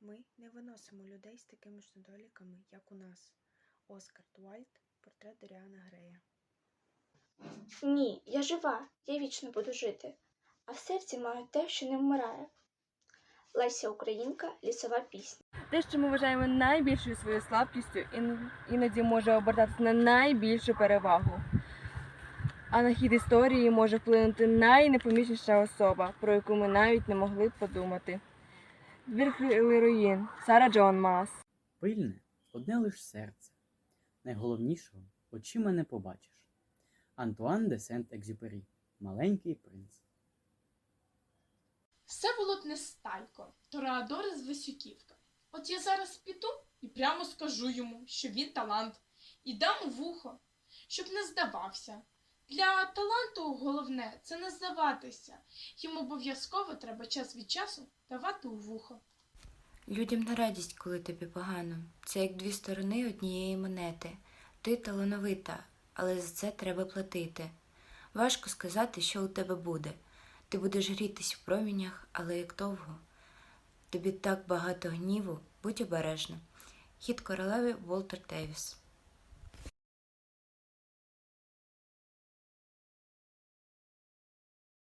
Ми не виносимо людей з такими ж недоліками, як у нас. Оскар Уальд, портрет Доріана Грея. Ні, я жива, я вічно буду жити, а в серці маю те, що не вмирає. Леся Українка, лісова пісня. Те, що ми вважаємо найбільшою своєю слабкістю, іноді може обертатися на найбільшу перевагу. А на хід історії може вплинути найнепомічніша особа, про яку ми навіть не могли б подумати. Двір руїн Сара Джон Мас. Пильне одне лиш серце. Найголовнішого очима не побачиш. Антуан де Сент-Екзюпері. Маленький принц. Все було б не стайко, Тореадори з Висюківка. От я зараз піду і прямо скажу йому, що він талант, і дам у вухо, щоб не здавався. Для таланту головне це не здаватися. Їм обов'язково треба час від часу давати у вухо. Людям на радість, коли тобі погано. Це як дві сторони однієї монети. Ти талановита, але за це треба платити. Важко сказати, що у тебе буде. Ти будеш грітись в промінях, але як довго? Тобі так багато гніву, будь обережна. Хід королеви Волтер Тевіс.